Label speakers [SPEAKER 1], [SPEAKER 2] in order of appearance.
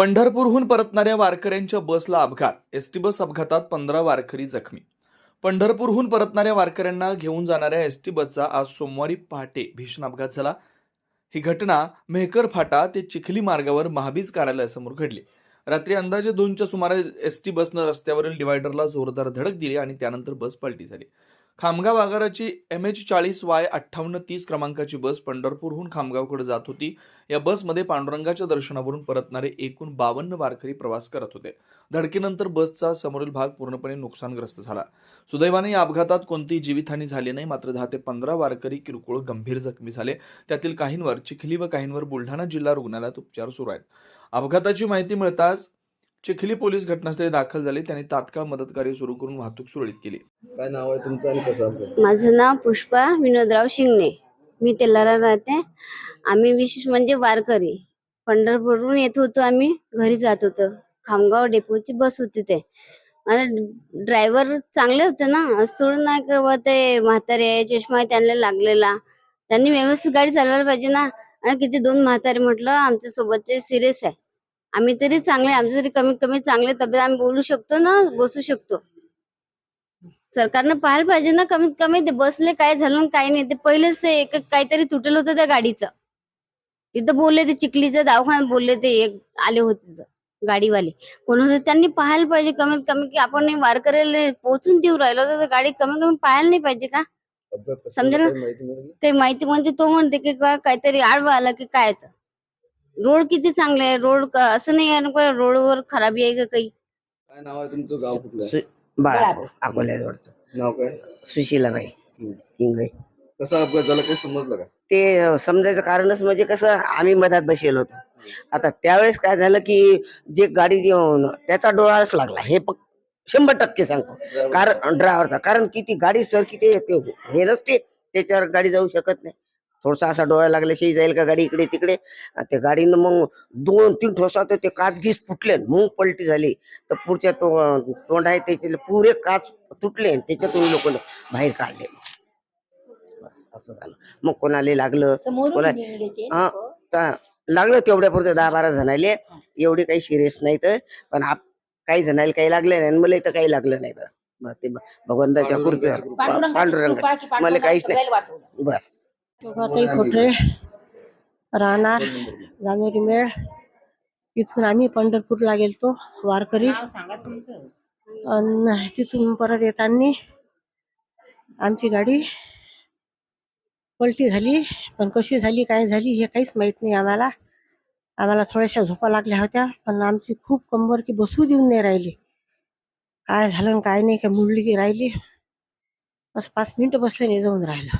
[SPEAKER 1] पंढरपूरहून परतणाऱ्या वारकऱ्यांच्या बसला अपघात. एसटी बस अपघातात पंधरा वारकरी जखमी. पंढरपूरहून परतणाऱ्या वारकऱ्यांना घेऊन जाणाऱ्या एसटी बसचा आज सोमवारी पहाटे भीषण अपघात झाला. ही घटना मेहकर फाटा ते चिखली मार्गावर महाबीज कार्यालयासमोर घडली. रात्री अंदाजे दोनच्या सुमारे एसटी बसनं रस्त्यावरील डिवायडरला जोरदार धडक दिली आणि त्यानंतर बस पलटी झाली. खामगाव आगाराची एम एच चाळीस वाय अठ्ठावन्न तीस क्रमांकाची बस पंढरपूरहून खामगावकडे जात होती. या बसमध्ये पांडुरंगाच्या दर्शनावरून परतणारे एकूण बावन्न वारकरी प्रवास करत होते. धडकेनंतर बसचा समोरील भाग पूर्णपणे नुकसानग्रस्त झाला. सुदैवाने या अपघातात कोणतीही जीवितहानी झाली नाही मात्र दहा ते पंधरा वारकरी किरकोळ गंभीर जखमी झाले. त्यातील काहींवर चिखली व काहींवर बुलढाणा जिल्हा रुग्णालयात उपचार सुरू आहेत. अपघाताची माहिती मिळताच चिखली पोलीस घटनास्थळी दाखल झाले. त्यांनी तात्काळ मदत कार्य सुरू करून वाहतूक सुरळीत केली.
[SPEAKER 2] काय नाव आहे तुमचं आणि कसं
[SPEAKER 3] माझं नाव पुष्पा विनोदराव शिंगणे. मी तेलारा राहते. आम्ही विशेष म्हणजे वारकरी. पंढरपूरहून येत होतो आम्ही. घरी जात होतो. खामगाव डेपोची बस होती ते. माझा ड्रायव्हर चांगले होते ना? असं थोडं नाही का बुवा ते म्हातारे आहे, चष्मा आहे त्यांना लागलेला. त्यांनी व्यवस्थित गाडी चालवायला पाहिजे ना? आणि किती दोन म्हातारे म्हटलं आमच्या सोबतचे सिरियस आहे. आम्ही तरी चांगले आमच्या तरी कमीत कमी चांगले तब्येत आम्ही बोलू शकतो ना बसू शकतो. सरकारनं पाहायला पाहिजे ना कमीत कमी ते बसले काय झालं काय नाही. ते पहिलेच ते एक काहीतरी तुटलं होतं त्या गाडीचं. तिथं बोलले ते चिखलीच्या दवाखान्यात बोलले ते एक आले होते गाडीवाले. कोण होते त्यांनी पाहायला पाहिजे कमीत कमी की आपण हे वारकऱ्याला पोहोचून देऊ राहिलो तर गाडी कमीत कमी पाहायला नाही पाहिजे का?
[SPEAKER 2] झालं काही माहिती
[SPEAKER 3] म्हणजे तो म्हणते का- काहीतरी आडवा आला की काय तर. रोड किती चांगले आहे? रोड क- असं नाही आहे ना का रोडवर खराबी आहे का काही?
[SPEAKER 2] काय नाव आहे तुमचं? गाव कुठलं? आहे?
[SPEAKER 4] सु- बाळापूर अकोल्याजवळचं
[SPEAKER 2] नाव काय?
[SPEAKER 4] सुशीलाबाई
[SPEAKER 2] हम्म.
[SPEAKER 4] इंगळे.
[SPEAKER 2] कसा अपघात झाला काही समजलं का?
[SPEAKER 4] ते अं, समजायचं कारणच म्हणजे कसं आम्ही मधात बसेल होतो. आता त्यावेळेस काय झालं की जे गाडी जी, अं, त्याचा डोळाच लागला. हे प- शंभर टक्के सांगतो. कारण ड्रायव्हरचा. कारण किती गाडी सर किती ते हे नसते. त्याच्यावर गाडी जाऊ शकत नाही. थोडासा असा डोळा लागल्याशिवाय जाईल का गाडी इकडे तिकडे? आणि त्या गाडीनं मग दोन तीन ठोसा तर ते काच गीस फुटले मग पलटी झाली. तर पुढच्या तो तोंड आहे त्याचे पुरे काच तुटले आणि त्याच्यातून लोक बाहेर काढले. बस असं झालं. मग कोणाला लागलं? कोणा हा ता- लागलं तेवढ्या पुरतं दहा बारा जणाले. एवढे काही सिरियस नाही तर. पण आप काही जणाला काही लागलं नाही आणि मला इथं काही लागलं नाही बरं. ते भगवंताच्या कृपेवर. पांडुरंग मला काहीच नाही. बस.
[SPEAKER 5] शोभाताई खोटरे राहणार. जानेवारी मेळ. इथून आम्ही पंढरपूरला गेलतो वारकरी. आणि तिथून परत येताना आमची गाडी पलटी झाली. पण कशी झाली काय झाली हे काहीच माहीत नाही आम्हाला. आम्हाला थोड्याशा झोपा लागल्या होत्या पण आमची खूप कंबर की बसू देऊन नाही राहिली. काय झालं काय नाही काय मुडली की राहिली. असं पाच मिनिटं बसले नाही जाऊन राहिलं.